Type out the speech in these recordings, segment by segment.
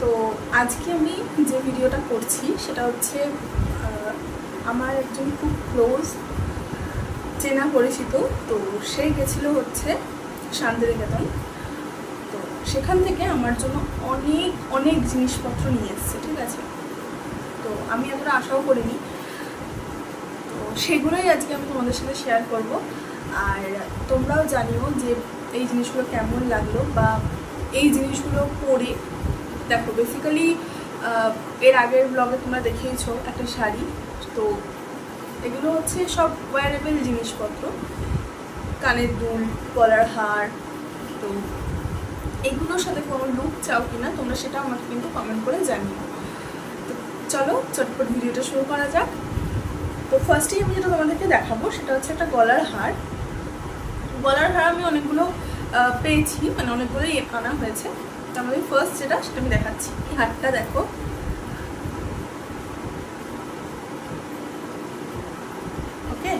তো আজকে আমি যে ভিডিওটা করছি, সেটা হচ্ছে আমার একজন খুব ক্লোজ চেনা পরিচিত। তো সে গেছিল হচ্ছে শান্তিনিকেতন। তো সেখান থেকে আমার জন্য অনেক অনেক জিনিসপত্র নিয়ে এসছে, ঠিক আছে? তো আমি এতটা আশাও করিনি। তো সেগুলোই আজকে আমি তোমাদের সাথে শেয়ার করব। আর তোমরাও জানিও যে এই জিনিসগুলো কেমন লাগল বা এই জিনিসগুলো পরে দেখো বেসিক্যালি এর আগের ব্লগে তোমরা দেখেইছো একটা শাড়ি। তো এগুলো হচ্ছে সব ওয়ারেবল জিনিসপত্র। কানের দুল, গলার হার, তো এগুলোর সাথে কোনো লুক চাও কি না তোমরা সেটা আমাকে কিন্তু কমেন্ট করে জানিও। তো চলো, চটপট ভিডিওটা শুরু করা যাক। তো ফার্স্টেই আমি যেটা তোমাদেরকে দেখাবো সেটা হচ্ছে একটা গলার হার। গলার হার আমি অনেকগুলো পেয়েছি মানে অনেকগুলোই আনা হয়েছে। তার মধ্যে ফার্স্ট যেটা, সেটা আমি দেখাচ্ছি। এই হারটা দেখো। ওকে?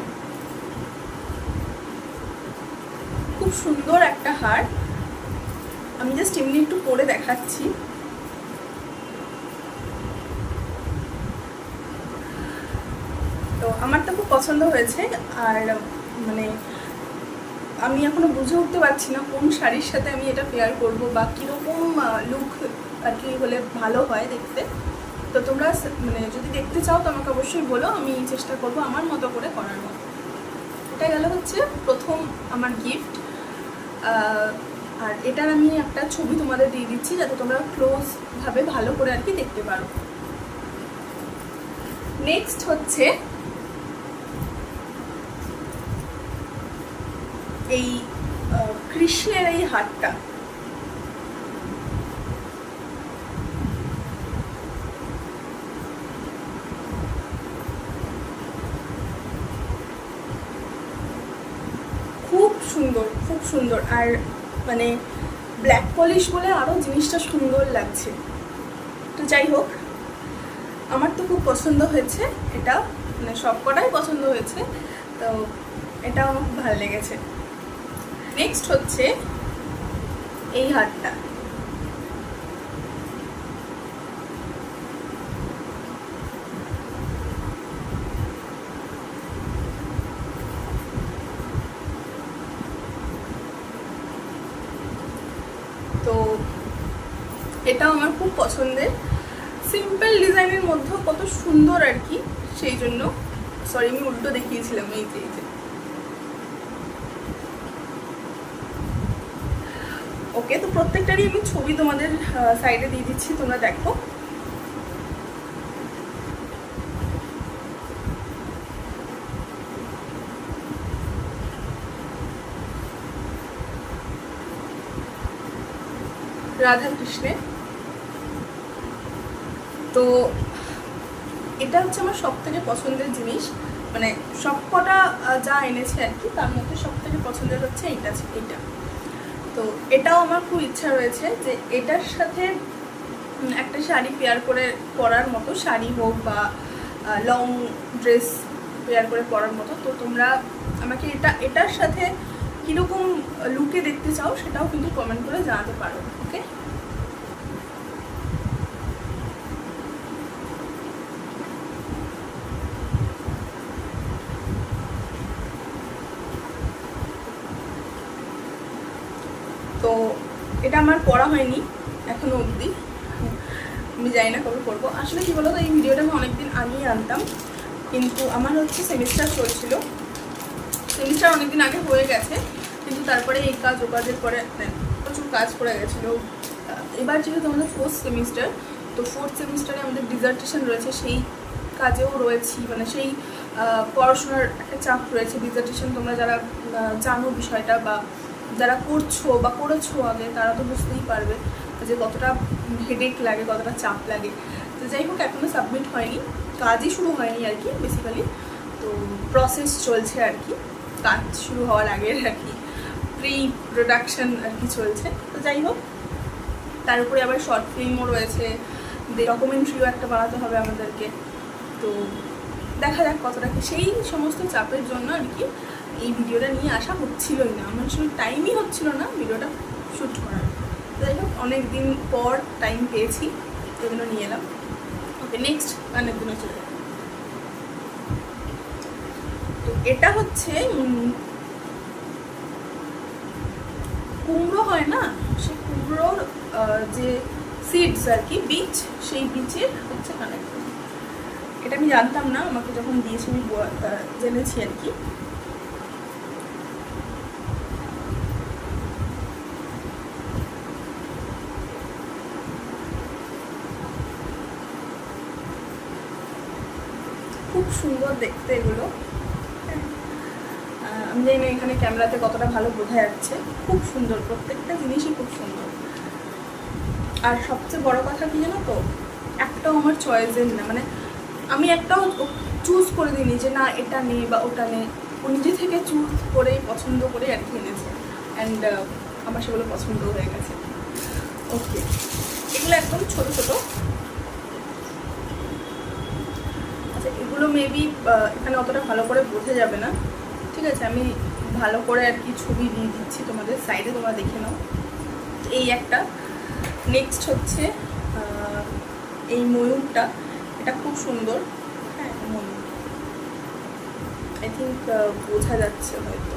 খুব সুন্দর একটা হার আমি জাস্ট এমনি একটু পরে দেখাচ্ছি। তো আমার তো খুব পছন্দ হয়েছে, আর মানে আমি এখনও বুঝে উঠতে পারছি না কোন শাড়ির সাথে আমি এটা পেয়ার করব বা কীরকম লুক আর কি হলে ভালো হয় দেখতে। তো তোমরা মানে যদি দেখতে চাও তো আমাকে অবশ্যই বলো, আমি চেষ্টা করব আমার মতো করে করার মতো। এটা গেল হচ্ছে প্রথম আমার গিফট আর এটার আমি একটা ছবি তোমাদের দিয়ে দিচ্ছি যাতে তোমরা ক্লোজভাবে ভালো করে আর কি দেখতে পারো। নেক্সট হচ্ছে এই কৃষ্ণের এই হারটা খুব সুন্দর খুব সুন্দর। আর মানে ব্ল্যাক পলিশ বলে আরও জিনিসটা সুন্দর লাগছে। তো যাই হোক, আমার তো খুব পছন্দ হয়েছে এটা। মানে সব কটাই পছন্দ হয়েছে। তো এটাও আমার ভালো লেগেছে। নেক্সট হচ্ছে এই হারটা। তো এটাও আমার খুব পছন্দের। সিম্পল ডিজাইনের মধ্যেও কত সুন্দর আর কি, সেই জন্য সরি আমি উল্টো দেখিয়েছিলাম এই যে এই যে। ওকে, তো প্রত্যেকটারই আমি ছবি তোমাদের সাইডে দিয়ে দিচ্ছি, তোমরা দেখো। রাধা কৃষ্ণের তো এটা হচ্ছে আমার সব থেকে পছন্দের জিনিস। মানে সব কটা যা এনেছে আর কি, তার মধ্যে সব থেকে পছন্দের হচ্ছে এইটা এইটা। তো এটাও আমার খুব ইচ্ছা রয়েছে যে এটার সাথে একটা শাড়ি পেয়ার করে পরার মতো, শাড়ি হোক বা লং ড্রেস পেয়ার করে পরার মতো, তো তোমরা আমাকে এটা, এটার সাথে কীরকম লুকে দেখতে চাও সেটাও কিন্তু কমেন্ট করে জানাতে পারো ওকে তো এটা আমার পড়া হয়নি, এখনও অবধি। আমি জানি না কবে করব আসলে কি বলতো, এই ভিডিওটা আমি অনেকদিন আগেই আনতাম, কিন্তু আমার হচ্ছে সেমিস্টার চলছিল। সেমিস্টার অনেকদিন আগে হয়ে গেছে, কিন্তু তারপরে এই কাজ ও কাজের পরে মানে প্রচুর কাজ পড়ে গেছিল। এবার যেহেতু আমাদের ফোর্থ সেমিস্টার তো ফোর্থ সেমিস্টারে আমাদের ডিজার্টেশন রয়েছে, সেই কাজেও রয়েছি মানে সেই পড়াশোনার একটা চাপ রয়েছে। ডিজার্টেশন তোমরা যারা জানো বিষয়টা বা যারা করছ বা করেছ আগে, তারা তো বুঝতেই পারবে যে কতটা হেডেক লাগে, কতটা চাপ লাগে। তো যাই হোক এখনও সাবমিট হয়নি, কাজই শুরু হয়নি আর কি বেসিক্যালি তো প্রসেস চলছে আর কি, কাজ শুরু হওয়ার আগের আর কি প্রি প্রোডাকশন আর কি চলছে। তো যাই হোক, তার উপরে আবার শর্ট ফিল্মও রয়েছে ডকুমেন্টারিও একটা বানাতে হবে আমাদেরকে। তো দেখা যাক কতটা কি সেই সমস্ত চাপের জন্য আর কি এই ভিডিওটা নিয়ে আসা হচ্ছিলই না। আমার আসলে টাইমই হচ্ছিল না ভিডিওটা শ্যুট করার। যাই হোক অনেক দিন পর টাইম পেয়েছি, এগুলো নিয়ে এলাম। ওকে নেক্সট গানের দিনে চলে তো এটা হচ্ছে কুমড়ো হয় না? সেই কুমড়োর যে সিডস আর কি, বীজ, সেই বীজের হচ্ছে কানেক্ট এটা আমি জানতাম না, আমাকে যখন দিয়েছি আমি জেনেছি আর কি। খুব সুন্দর দেখতে এগুলো। আমি জানি না এখানে ক্যামেরাতে কতটা ভালো বোঝা যাচ্ছে। খুব সুন্দর, প্রত্যেকটা জিনিসই খুব সুন্দর। আর সবচেয়ে বড় কথা কি জানো তো? একটাও আমার চয়েসের না। মানে আমি একটাও চুজ করে দিইনি যে না, এটা নেই বা ওটা নেই। ও নিজে থেকে চুজ করে পছন্দ করে আর কি এনেছে। অ্যান্ড আমার সেগুলো পছন্দ হয়ে গেছে। ওকে এগুলো একদম ছোট ছোট। আচ্ছা এগুলো মেবি এখানে অতটা ভালো করে বোঝা যাবে না। ঠিক আছে, আমি ভালো করে আর কি ছবি দিয়ে দিচ্ছি তোমাদের সাইডে তোমরা দেখে নাও। এই একটা। নেক্সট হচ্ছে এই ময়ূরটা। এটা খুব সুন্দর। হ্যাঁ ময়ূর। আই থিঙ্ক বোঝা যাচ্ছে হয়তো।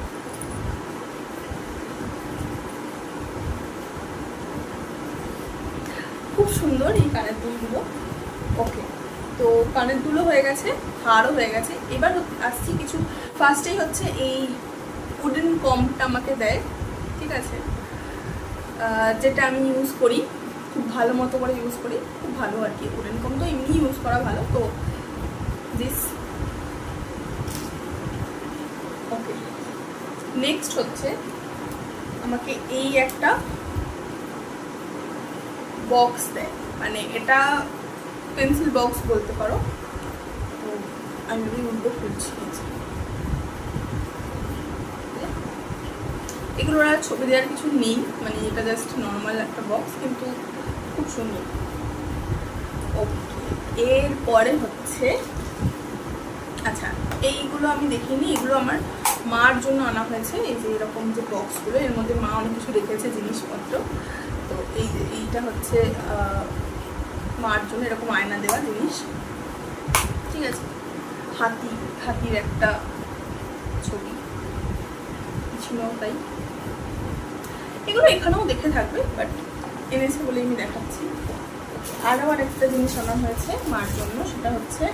খুব সুন্দর এই কানের দুলগুলো। ওকে তো কানের দুলও হয়ে গেছে হারও হয়ে গেছে। এবার আসছি কিছু ফার্স্টেই হচ্ছে এই উডেন কমটা আমাকে দেয়, ঠিক আছে? যেটা আমি ইউজ করি, খুব ভালো মতো করে ইউজ করি, খুব ভালো আর কি। উডেন কম তো এমনি ইউজ করা ভালো, তো দিস ওকে নেক্সট হচ্ছে আমাকে এই একটা বক্স দেয়। মানে এটা পেন্সিল বক্স বলতে পারো? তো আমি উল্টো খুলছি। এগুলোর আর ছবি দেওয়ার কিছু নেই মানে এটা জাস্ট নর্মাল একটা বক্স কিন্তু খুব সুন্দর। ওকে এরপরে হচ্ছে আচ্ছা এইগুলো আমি দেখিনি, এগুলো আমার মার জন্য আনা হয়েছে, এই যে এরকম যে বক্সগুলো এর মধ্যে মা অনেক কিছু রেখেছে জিনিসপত্র। তো এই এইটা হচ্ছে মার জন্য এরকম আয়না দেওয়া জিনিস। ঠিক আছে? হাতি, হাতির একটা ছবি। ছিল তাই। এগুলো এখানেও দেখে থাকবে বাট এনেছে বলে আমি দেখাচ্ছি। আর একটা জিনিস আনা হয়েছে মার জন্য, সেটা হচ্ছে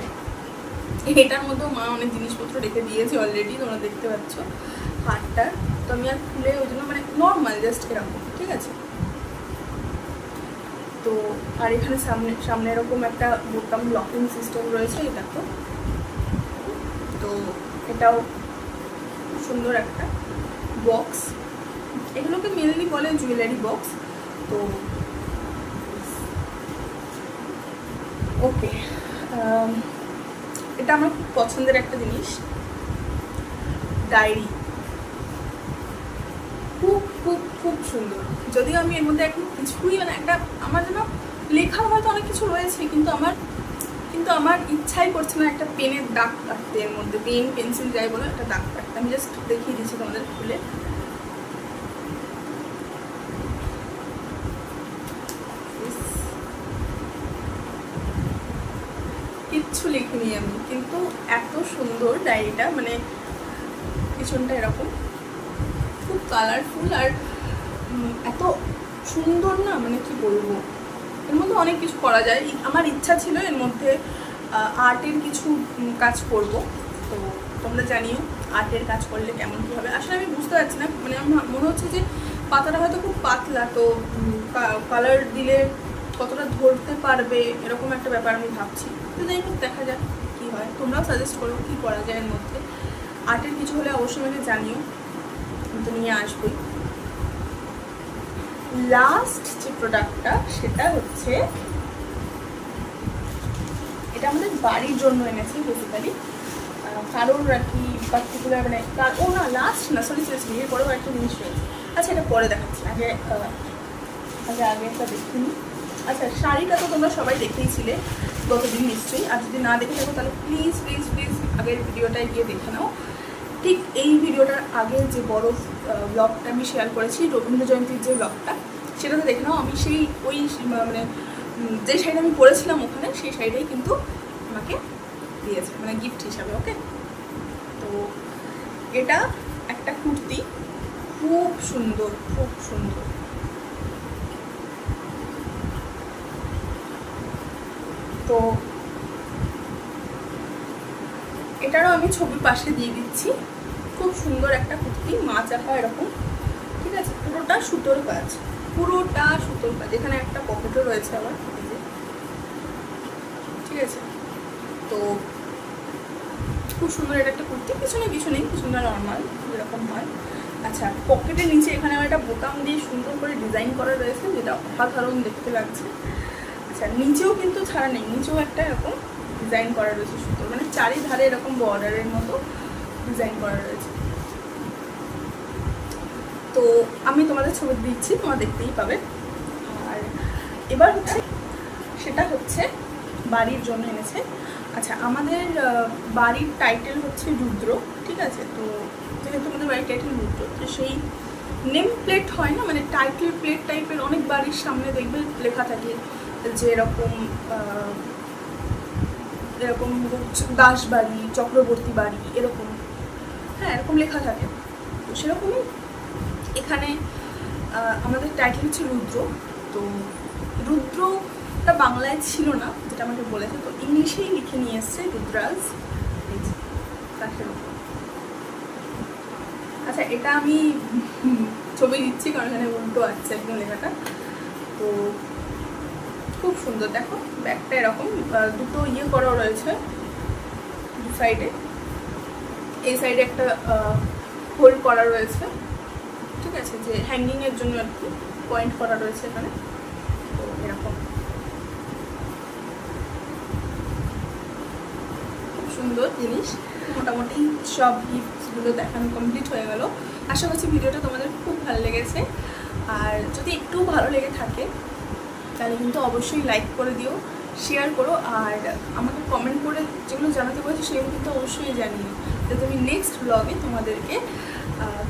এটার মধ্যেও মা অনেক জিনিসপত্র রেখে দিয়েছে অলরেডি তোমরা দেখতে পাচ্ছ। হারটার তো আমি আর খুলে ওই জন্য মানে নর্মাল জাস্ট এরকম, ঠিক আছে? তো, আর এখানে সামনে সামনে এরকম একটা বোতাম লকিং সিস্টেম রয়েছে, এটা তো। তো, এটাও সুন্দর একটা বক্স এগুলোকে মেনলি বলে জুয়েলারি বক্স তো ওকে এটা আমার পছন্দের একটা জিনিস। ডায়েরি খুব খুব খুব সুন্দর। যদিও আমি এর মধ্যে এখন কিছুই মানে একটা আমার যেন লেখা হয়তো অনেক কিছু রয়েছে, কিন্তু আমার কিন্তু আমার ইচ্ছাই করছে না একটা পেনের দাগ কাটতে, এর মধ্যে পেন, পেন্সিল যাই বলো, একটা দাগ কাটতে। আমি জাস্ট দেখিয়ে দিচ্ছি তোমাদের খুলে কিচ্ছু লিখিনি আমি, কিন্তু এত সুন্দর ডায়েরিটা মানে পিছনটা এরকম। খুব কালারফুল আর এত সুন্দর না মানে কি বলব? এর মধ্যে অনেক কিছু করা যায়। আমার ইচ্ছা ছিল এর মধ্যে আর্টের কিছু কাজ করব। তো তোমরা জানিও আর্টের কাজ করলে কেমন কী হবে। আসলে আমি বুঝতে পারছি না মানে আমার মনে হচ্ছে যে পাতাটা হয়তো খুব পাতলা, তো কালার দিলে কতটা ধরতে পারবে, এরকম একটা ব্যাপার আমি ভাবছি। তো যাই হোক, দেখা যাক কী হয়। তোমরাও সাজেস্ট করো কী করা যায় এর মধ্যে। আর্টের কিছু হলে অবশ্যই আমাকে জানিও। তো নিয়ে আসবোই। লাস্ট যে প্রোডাক্টটা সেটা হচ্ছে, এটা আমাদের বাড়ির জন্য এনেছি বেসিক্যালি কারোর আর কি পার্টিকুলার মানে ও না লাস্ট না সরি সরি বিয়ের পরেও একটা জিনিস রয়েছে। আচ্ছা এটা পরে দেখাচ্ছি। আগে আগে আগে একটা দেখিনি। আচ্ছা শাড়িটা তো তোমরা সবাই দেখেইছিলে গতদিন নিশ্চয়ই। আর যদি না দেখে থাকো, তাহলে প্লিজ প্লিজ প্লিজ আগের ভিডিওটায় গিয়ে দেখে নাও। ঠিক এই ভিডিওটার আগে যে বড় ব্লগটা আমি শেয়ার করেছি, রবীন্দ্র জয়ন্তীর যে ব্লগটা সেটাতে দেখে নাও, আমি সেই ওই মানে যে শাড়িটা আমি পরেছিলাম ওখানে, সেই শাড়িটাই কিন্তু আমাকে দিয়েছে মানে গিফট হিসাবে ওকে তো এটা একটা কুর্তি, খুব সুন্দর খুব সুন্দর। তো এটারও আমি ছবি পাশে দিয়ে দিচ্ছি। খুব সুন্দর একটা কুর্তি মা চাপা এরকম। ঠিক আছে, পুরোটা সুতোর কাজ। পুরোটা সুতোর কাজ। এখানে একটা পকেটও রয়েছে আমার ঠিক আছে, তো খুব সুন্দর এটা একটা কুর্তি। পিছনে কিছু নেই পিছনে নর্মাল এরকম হয়। আচ্ছা পকেটের নিচে এখানে আমার একটা বোতাম দিয়ে সুন্দর করে ডিজাইন করা রয়েছে, যেটা অসাধারণ দেখতে লাগছে। আচ্ছা নিচেও কিন্তু ছাড়া নেই, নিচেও একটা এরকম। ডিজাইন করা রয়েছে সুন্দর মানে চারিধারে এরকম বর্ডারের মতো ডিজাইন করা রয়েছে। তো আমি তোমাদের ছবি দিচ্ছি, তোমরা দেখতেই পাবে। আর এবার হচ্ছে, সেটা হচ্ছে বাড়ির জন্য এনেছে। আচ্ছা আমাদের বাড়ির টাইটেল হচ্ছে রুদ্র, ঠিক আছে? তো যেহেতু আমাদের বাড়ির টাইটেল রুদ্র, তো সেই নেম প্লেট হয় না? মানে টাইটেল প্লেট টাইপের অনেক বাড়ির সামনে দেখবে লেখা থাকে যে এরকম দাস বাড়ি চক্রবর্তী বাড়ি, এরকম। হ্যাঁ এরকম লেখা থাকে। তো সেরকমই। এখানে আমাদের টাইটেল হচ্ছে রুদ্র। তো রুদ্রটা বাংলায় ছিল না, যেটা আমাকে বলেছে। তো ইংলিশেই লিখে নিয়ে এসছে রুদ্রাজ। আচ্ছা এটা আমি ছবি দিচ্ছি, কারণ এখানে উল্টো আছে একদম লেখাটা। তো খুব সুন্দর। দেখো, ব্যাগটা এরকম দুটো ইয়ে করা রয়েছে দু সাইডে এই সাইডে একটা হোল্ড করা রয়েছে। ঠিক আছে, যে হ্যাঙ্গিংয়ের জন্য আর কি পয়েন্ট করা রয়েছে এখানে। তো এরকম। খুব সুন্দর জিনিস। মোটামুটি সব গিফটসগুলো দেখানো কমপ্লিট হয়ে গেল। আশা করছি ভিডিওটা তোমাদের খুব ভালো লেগেছে। আর যদি একটু ভালো লেগে থাকে তাহলে কিন্তু অবশ্যই লাইক করে দিও শেয়ার করো, আর আমাকে কমেন্ট করে যেগুলো জানাতে বলেছি সেগুলো কিন্তু অবশ্যই জানিও। যাতে আমি নেক্সট ব্লগে তোমাদেরকে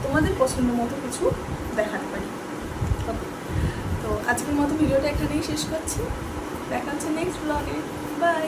তোমাদের পছন্দ মতো কিছু দেখাতে পারি। ওকে তো আজকের মতো ভিডিওটা এখানেই শেষ করছি। দেখা হচ্ছে নেক্সট ব্লগে বাই